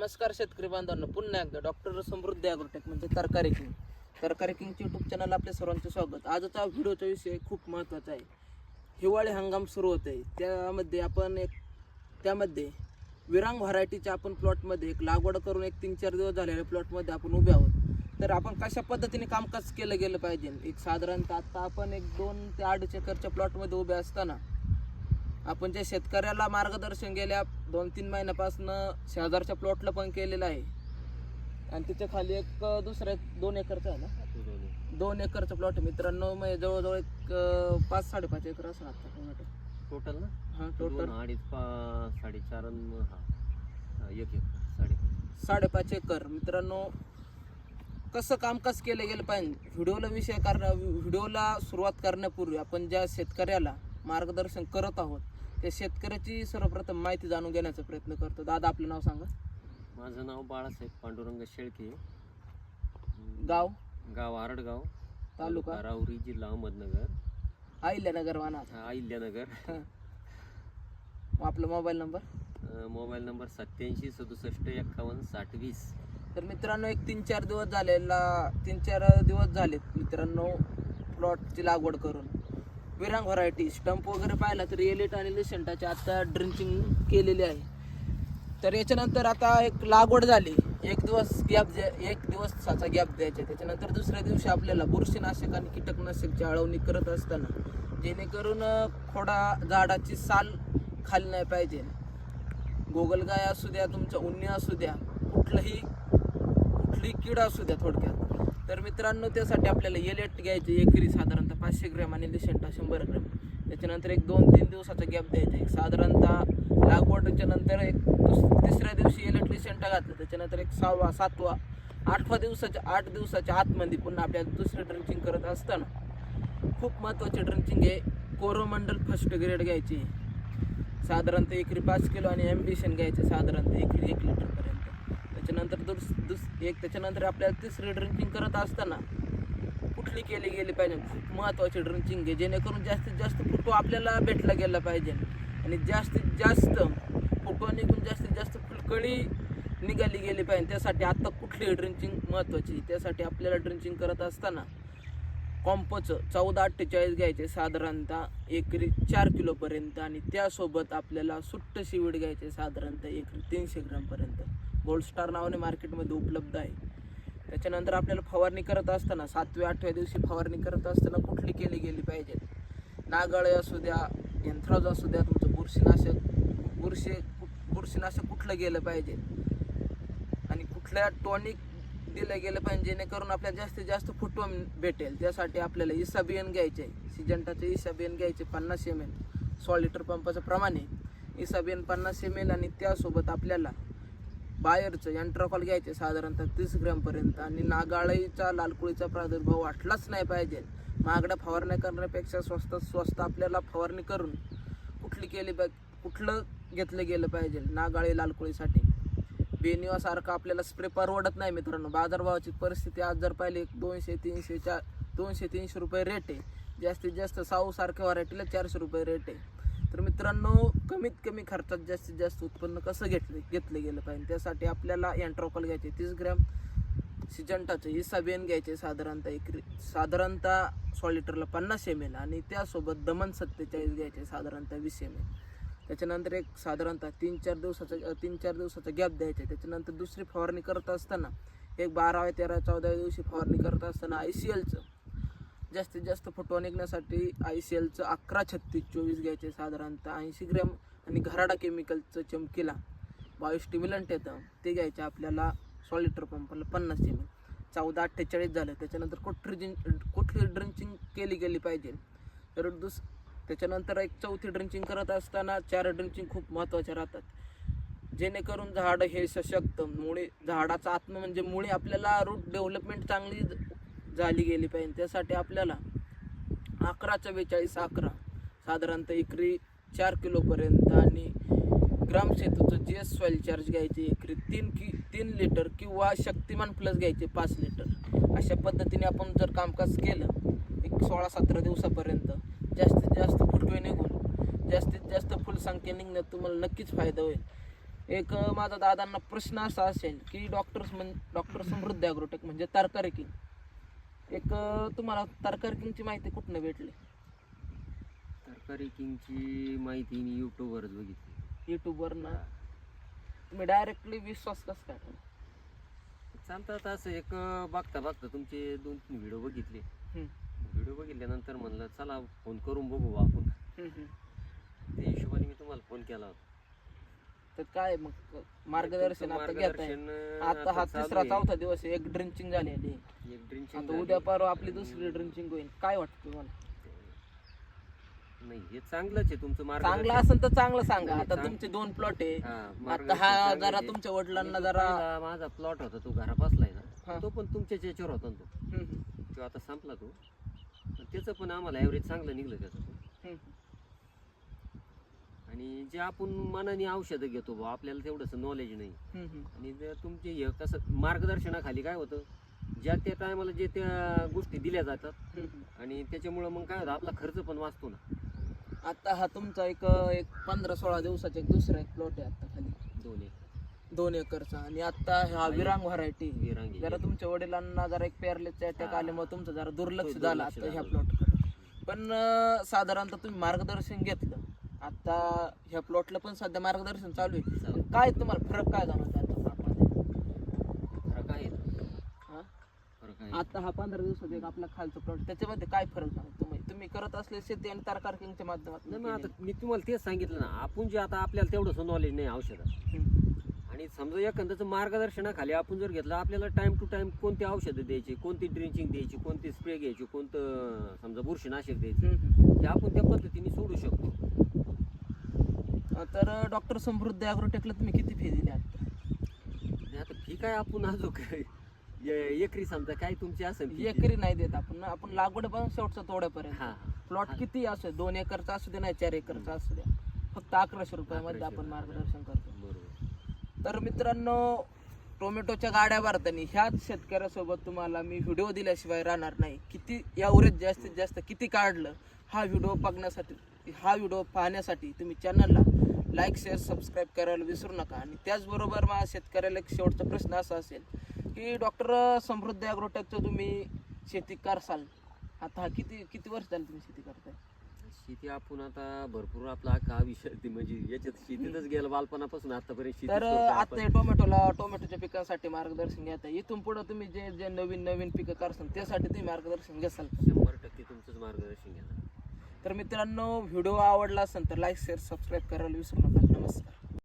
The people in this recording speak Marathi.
नमस्कार शेतकरी बांधवांनो. पुन्हा एकदा डॉक्टर समृद्धी ॲग्रोटेक म्हणजे तरकारी किंग तरकारी किंगचे यूट्यूब चॅनल आपल्या सर्वांचे स्वागत. आजचा व्हिडिओचा विषय खूप महत्त्वाचा आहे. हिवाळी हंगाम सुरू होत आहे त्यामध्ये आपण एक त्यामध्ये विरांग व्हरायटीच्या आपण प्लॉटमध्ये एक लागवड करून एक तीन चार दिवस झालेल्या प्लॉटमध्ये आपण उभे आहोत. तर आपण कशा पद्धतीने कामकाज केलं गेलं पाहिजे? एक साधारणतः आत्ता आपण एक दोन ते आठ एकरच्या प्लॉटमध्ये उभे असताना आपण ज्या शेतकऱ्याला मार्गदर्शन गेल्या दोन तीन महिन्यापासून शेजारच्या प्लॉटला पण केलेलं आहे. आणि तिच्या खाली एक एक दोन एकरचा आहे ना? दोन एकरचा प्लॉट आहे. मित्रांनो म्हणजे जवळजवळ एक पाच साडेपाच एकर असं आता टोमॅटो. टोटल ना? हा टोटल अडीच पा साडेचार हा. एक एक साडेपाच. साडेपाच एकर. मित्रांनो कसं कामकाज केलं गेलं पाहिजे? व्हिडिओला विषय कारण व्हिडिओला सुरुवात करण्यापूर्वी आपण ज्या शेतकऱ्याला मार्गदर्शन करत आहोत त्या शेतकऱ्याची सर्वप्रथम माहिती जाणून घेण्याचा प्रयत्न करतो. दादा आपलं नाव सांगा. माझं नाव बाळासाहेब पांडुरंग शेळके. गाव? गाव आरडगाव. तालुका? राहुरी जिल्हा अहमदनगर. अहिल्यानगर वाना अहिल्यानगर. आपला मोबाईल नंबर? मोबाईल नंबर सत्याऐंशी सदुसष्ट एक्कावन्न साठ वीस. तर मित्रांनो एक तीन चार दिवस झालेला तीन चार दिवस झालेत मित्रांनो प्लॉटची लागवड करून. विरांग व्हरायटी स्टंप वगैरे पाहिला तर एलिट आणि लिसेंटाची आता ड्रिंचिंग केलेली आहे. तर याच्यानंतर आता एक लागवड झाली. एक दिवस गॅप एक दिवसाचा गॅप द्यायचा. त्याच्यानंतर दुसऱ्या दिवशी आपल्याला बुरशीनाशक आणि कीटकनाशकची अळवणी करत असताना जेणेकरून खोडा झाडाची साल खाली नाही पाहिजे. गोगलगाय असू द्या तुमचं उन्नी असू द्या कुठलंही कुठली कीड असू द्या थोडक्यात तर मित्रांनो त्यासाठी आपल्याला एलेट घ्यायचे एकरी साधारणतः पाचशे ग्रॅम आणि लिसेंटा शंभर ग्रॅम. त्याच्यानंतर एक दोन तीन दिवसाचा गॅप द्यायचा एक साधारणतः लागवडच्या नंतर एक दुस तिसऱ्या दिवशी एलेट लिसेंटा घातलं त्याच्यानंतर एक सहावा सातवा आठवा दिवसाच्या आठ दिवसाच्या आतमध्ये पुन्हा आपल्याला दुसरं ड्रिंचिंग करत असताना खूप महत्त्वाचे ड्रिंचिंग आहे कोरोमंडल फर्स्ट ग्रेड घ्यायची. साधारणतः एकरी पाच किलो आणि ॲम्बिशन घ्यायचे साधारणतः एकरी एक लिटरपर्यंत. त्याच्यानंतर दुस दुस एक त्याच्यानंतर आपल्याला तिसरी ड्रिंकिंग करत असताना कुठली केली गेली पाहिजे? खूप महत्त्वाची ड्रिंकिंग आहे जेणेकरून जास्तीत जास्त फोटो आपल्याला भेटला गेला पाहिजे. आणि जास्तीत जास्त फोटो निघून जास्तीत जास्त फुलकळी निघाली गेली पाहिजे. त्यासाठी आत्ता कुठली ड्रिंचिंग महत्त्वाची त्यासाठी आपल्याला ड्रिंचिंग करत असताना कॉम्पोचं चौदा अठ्ठेचाळीस घ्यायचे साधारणतः एकरी चार किलोपर्यंत आणि त्यासोबत आपल्याला सुट्ट शिवीड घ्यायचे साधारणतः एकरी तीनशे ग्रामपर्यंत गोल्ड स्टार नावाने मार्केटमध्ये उपलब्ध आहे. त्याच्यानंतर आपल्याला फवारणी करत असताना सातव्या आठव्या दिवशी फवारणी करत असताना कुठली केली गेली पाहिजे? नागाळे असू द्या यंत्राज असू द्या तुमचं बुरशीनाशक बुरशी बुरशीनाशक कुठलं गेलं पाहिजे? आणि कुठल्या टॉनिक दिलं गेलं पाहिजे जेणेकरून आपल्याला जास्तीत जास्त फुटवा भेटेल. त्यासाठी आपल्याला इसा बियन घ्यायचे. सिजंटाचे इसा बियन घ्यायचे पन्नास एम एल सोळा लिटर पंपाचं प्रमाण आहे. इसा बियन पन्नास एम एल आणि त्यासोबत आपल्याला बायरचं यंट्राकॉल घ्यायचे साधारणतः तीस ग्रॅमपर्यंत आणि नागाळीचा लालकुळीचा प्रादुर्भाव वाटलाच नाही पाहिजे. महागड्या फवारण्या करण्यापेक्षा स्वस्तात स्वस्त आपल्याला फवारणी करून कुठली केली पाहिजे कुठलं घेतलं गेलं पाहिजे नागाळी लालकुळीसाठी. बेनिवासारखं आपल्याला स्प्रे परवडत नाही मित्रांनो. बाजारभावाची परिस्थिती आज जर पाहिली एक दोनशे तीनशे चार दोनशे तीनशे रुपये रेट आहे. जास्तीत जास्त साऊसारख्या व्हरायटीला चारशे रुपये रेट आहे. तर मित्रांनो कमीत कमी खर्चात जास्तीत जास्त उत्पन्न कसं घेतलं घेतलं गेलं पाहिजे? त्यासाठी आपल्याला अँट्रोकॉल घ्यायचे तीस ग्रॅम सिजंटाचे बेन घ्यायचे साधारणतः एक साधारणतः सॉलिटरला पन्नास एम एल आणि त्यासोबत दमन सत्तेचाळीस घ्यायचे साधारणतः वीस एम एल त्याच्यानंतर एक साधारणतः तीन चार दिवसाचा तीन चार दिवसाचा गॅप द्यायचा त्याच्यानंतर दुसरी फवारणी करत असताना एक बाराव्या तेरा चौदाव्या दिवशी फवारणी करत असताना आय सी एलचं जास्तीत जास्त फोटो निघण्यासाठी आय सी एलचं अकरा छत्तीस चोवीस घ्यायचे साधारणतः ऐंशी ग्रॅम आणि घराडा केमिकलचं चमकीला बायोस्टिम्युलंट येतं. ते घ्यायचं आपल्याला सॉलिटर लिटर पंपाला पन्नास एम एल चौदा अठ्ठेचाळीस झालं. त्याच्यानंतर कुठली ड्रिंक कुठली ड्रिंचिंग केली गेली पाहिजे. तर दुस त्याच्यानंतर एक चौथी ड्रिंचिंग करत असताना चार ड्रिंचिंग खूप महत्त्वाच्या राहतात. जेणेकरून झाड हे सशक्त मुळे झाडाचा आत्म म्हणजे मुळे आपल्याला रूट डेव्हलपमेंट चांगली झाली गेली पाहिजे. त्यासाठी आपल्याला अकरा चव्वेचाळीस अकरा साधारणतः एकरी चार किलोपर्यंत आणि ग्रामसेतूचं जी एस सॉईल चार्ज घ्यायचे एकरी तीन कि तीन लिटर किंवा शक्तिमान प्लस घ्यायचे पाच लिटर अशा पद्धतीने आपण जर कामकाज केलं एक सोळा सतरा दिवसापर्यंत जास्तीत जास्त फुटवे निघून जास्तीत जास्त फुलसंख्या निघण्यात तुम्हाला नक्कीच फायदा होईल. एक माझा दादांना प्रश्न असा असेल की डॉक्टर डॉक्टर समृद्धी अग्रोटेक म्हणजे तरकारी किंग एक तुम्हाला तरकारी किंगची माहिती कुठनं भेटली? तरकारी किंगची माहिती मी यूट्यूबवरच बघितली. युट्यूबवर ना तुम्ही डायरेक्टली विश्वास कसं काय? चालतात असं एक बघता बघता तुमचे दोन तीन व्हिडिओ बघितले व्हिडिओ बघितल्यानंतर म्हणलं चला फोन करून बघू आपण. त्या हिशोबाने मी तुम्हाला फोन केला होता तर काय मग मार्गदर्शन आता मार्गदर्शन, अं, आता हा चालू तिसरा आहे. चौथा दिवस आहे एक ड्रिंचिंग झालेली आहे. एक ड्रिंचिंग आता झाली. उद्या परवा आपली दुसरी ड्रिंचिंग होईल काय वाटतं तुम्हाला नाही हे चांगलंच आहे तुमचं चांगलं मार्गदर्शन असेल तर चांगलं सांगा नाही, आता चांग- तुमचे दोन प्लॉट आहे हा, आता मार्गदर्शन हा चांगलं जरा आहे. तुमच्या वडिलांना जरा पहिला माझा प्लॉट होता तो घरा बसलाय हा. ना तो पण तुमच्याच याच्यावर होता ना तो हम्म, हम्म, तो आता संपला तो त्याचं पण आम्हाला ॲव्हरेज चांगलं निघलं त्याचं पण. आणि जे आपण मनाने औषधं घेतो बा आपल्याला तेवढंसं नॉलेज नाही. आणि जर तुमचे हे कसं मार्गदर्शनाखाली काय होतं ज्या त्या टायमाला जे त्या गोष्टी दिल्या जातात. आणि त्याच्यामुळं मग काय होतं आपला खर्च पण वाचतो ना आता हा तुमचा एक एक पंधरा सोळा दिवसाचा एक दुसरा एक प्लॉट आहे आता खाली दोन एक दोन एकरचा आणि आता हा विरांग व्हरायटी विरांगी जरा तुमच्या वडिलांना जरा एक पेरलेचा अटॅक हा. आल्यामुळे तुमचं जरा दुर्लक्ष हो, झालं दुर्लक्ष आता ह्या झालं. प्लॉटकडे पण अं, साधारणतः तुम्ही मार्गदर्शन घेतलं आता ह्या प्लॉटला पण सध्या मार्गदर्शन चालू आहे काय तुम्हाला फरक काय जाणवत आता प्लॉटमध्ये? फरक आहे. हा? फरक आहे आता हा पंधरा दिवसात एक आपला खालचा प्लॉट त्याच्यामध्ये काय फरक जाणवतो तुम्ही तुम्ही करत असले शेती आणि तरकार किंगच्या माध्यमातून नाही मग आता केलेलं. मी तुम्हाला तेच सांगितलं ना आपण जे आता आपल्याला तेवढंसं नॉलेज नाही औषधात हम्म. आणि समजा एखाद्याचं मार्गदर्शनाखाली आपण जर घेतलं आपल्याला टाइम टू टाइम कोणती औषधं द्यायची कोणती ड्रिंचिंग द्यायची कोणती स्प्रे घ्यायची कोणतं समजा बुरशीनाशक द्यायचं. ते आपण त्या पद्धतीने सोडू शकतो तर डॉक्टर समृद्धी अॅग्रोटेकला तुम्ही किती फी दिली आता आता फी काय आपण अजून काय एकरी समजा काय तुमची असेल. एकरी नाही देत आपण आपण लागवड पण शेवटचं तोड्यापर्यंत हा प्लॉट. किती असू दे, दोन एकरचा असू दे नाही चार एकरचा असू द्या फक्त अकराशे रुपयामध्ये 1100 आपण मार्गदर्शन करतो तर मित्रांनो टोमॅटोच्या गाड्या भरताना ह्याच शेतकऱ्यासोबत तुम्हाला मी व्हिडिओ दिल्याशिवाय राहणार नाही. किती यावरेज जास्तीत जास्त किती काढलं हा व्हिडिओ बघण्यासाठी हा व्हिडिओ पाहण्यासाठी तुम्ही चॅनलला लाईक शेअर सबस्क्राईब करायला विसरू नका. आणि त्याचबरोबर माझ्या शेतकऱ्याला एक शेवटचा प्रश्न असा असेल की डॉक्टर समृद्धी ॲग्रोटेकचं तुम्ही शेती करसाल. आता हा किती किती वर्ष झाली तुम्ही शेती करताय? शेती आपण आता भरपूर आपला हा विषय ते म्हणजे याच्यात शेतीतच गेलं बालपणापासून आतापर्यंत शेतीच तर आता टोमॅटोला टोमॅटोच्या पिकांसाठी मार्गदर्शन घेता इथून पुढे तुम्ही जे जे नवीन नवीन पिकं करसाल त्यासाठी तुम्ही मार्गदर्शन घेसाल का? शंभर टक्के तुमचंच मार्गदर्शन घ्या. तर मित्रांनो व्हिडिओ आवडला असेल तर लाईक शेअर सबस्क्राईब करायला विसरू नका. नमस्कार.